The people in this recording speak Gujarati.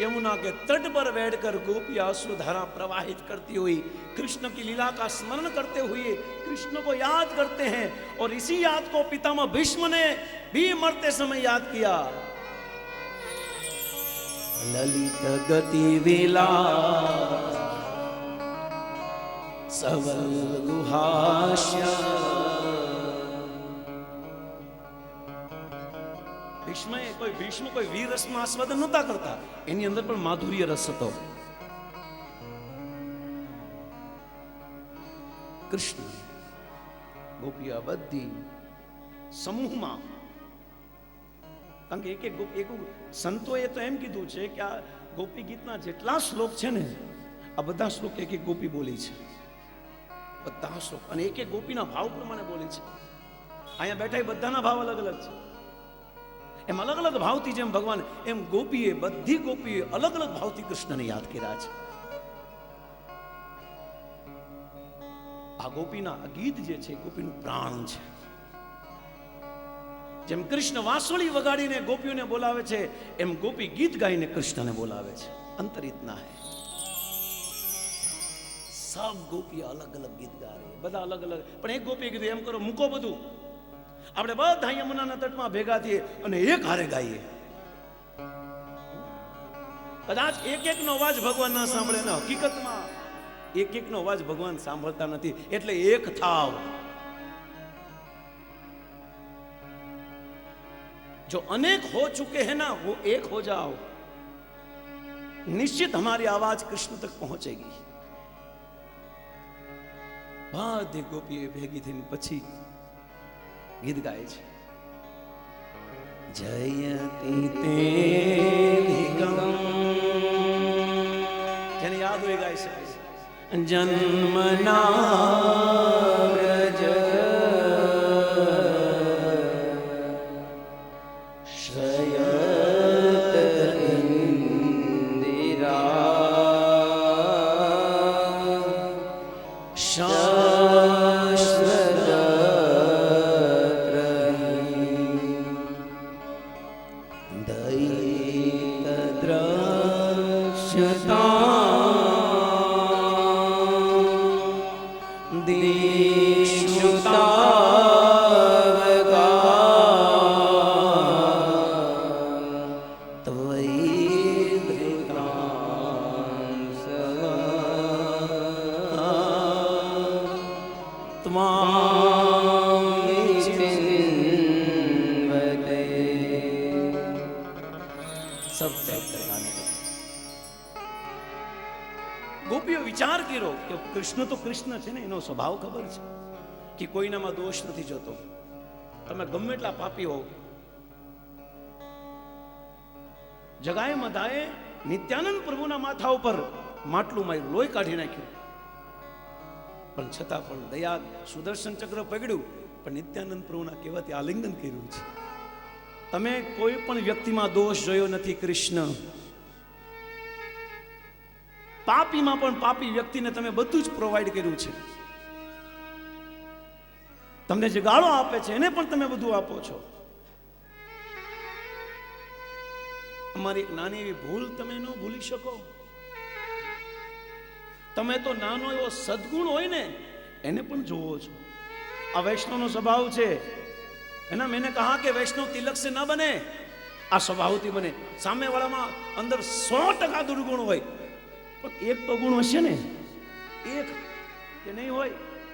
यमुना के तट पर बैठकर गोपिया सुधारा प्रवाहित करती हुई कृष्ण की लीला का स्मरण करते हुए कृष्ण को याद करते हैं और इसी याद को पितामह भीष्म ने भी मरते समय याद किया। ललित गति विलास सवल गुहाश्या ભીષ્મએ કોઈ ભીષ્મ, કોઈ વીર રસમાં આસ્વાદન નહોતા કરતા. એની અંદર પણ માધુર્ય રસ હતો. કૃષ્ણ ગોપીઓ બધી સમૂહમાં, કારણ કે એક એક એક સંતોએ તો એમ કીધું છે કે આ ગોપી ગીતના જેટલા શ્લોક છે ને, આ બધા શ્લોક એક એક ગોપી બોલી છે. બધા શ્લોક. અને એક એક ગોપીના ભાવ પ્રમાણે બોલી છે. અહીંયા બેઠા એ બધાના ભાવ અલગ અલગ છે. એમ અલગ અલગ ભાવથી જેમ ભગવાન એમ ગોપીએ, બધી ગોપીએ અલગ અલગ ભાવથી કૃષ્ણને યાદ કર્યા છે. આ ગોપીના ગીત જે છે, ગોપીનું પ્રાણ છે. જેમ કૃષ્ણ વાંસળી વગાડીને ગોપીઓને બોલાવે છે, એમ ગોપી ગીત ગાઈને કૃષ્ણને બોલાવે છે. અંતરિતના હે. સબ ગોપી અલગ અલગ ગીત ગા રહી બધા અલગ અલગ. પણ એક ગોપીએ કીધું, એમ કરો, મૂકો બધું. આપણે બધા યમુનાના તટમાં ભેગા થઈએ અને એક હારે ગાઈએ કદાચ એક એકનો અવાજ ભગવાન ના સાંભળે ને હકીકતમાં એક એકનો અવાજ ભગવાન સાંભળતા નથી એટલે એક થાવ जो अनेक हो चुके हैं ना वो एक हो जाओ निश्चित हमारी आवाज कृष्ण तक पहुंचेगी બધી ગોપીઓ ભેગી થઈને પછી ગીત ગાય છે. જયતી તે જેને યાદ હોય ગાય છે. જન્મના વ્રજ ગોપીઓ વિચાર કર્યો કે કૃષ્ણ તો કૃષ્ણ છે ને, એનો સ્વભાવ ખબર છે કે કોઈનામાં દોષ નથી જોતો. તમે ગમે એટલા પાપી હો જગાએ મધાએ નિત્યાનંદ પ્રભુના માથા ઉપર માટલું માર્યું, લોહી કાઢી નાખ્યું. પણ છતાં પણ દયા, સુદર્શન ચક્ર પકડ્યું પણ નિત્યાનંદ પ્રભુના કહેવાથી આલિંગન કર્યું છે. તમે કોઈ પણ વ્યક્તિમાં દોષ જોયો નથી, કૃષ્ણ. પાપીમાં પણ પાપી વ્યક્તિને તમે બધું જ પ્રોવાઈડ કર્યું છે. તમને જે ગાળો આપે છે, એને પણ તમે બધું આપો છો. અમારી નાની એવી ભૂલ તમે ન ભૂલી શકો. તમે તો નાનો એવો સદગુણ હોય ને, એને પણ જોવો છો. આ વૈષ્ણવનો સ્વભાવ છે. એના મેને કહા કે વૈષ્ણવ તિલક સે ના બને. આ સ્વભાવથી બને સામેવાળામાં અંદર સો ટકા દુર્ગુણ હોય. પણ એક તો ગુણ હશે ને. એક કે નહીં હોય.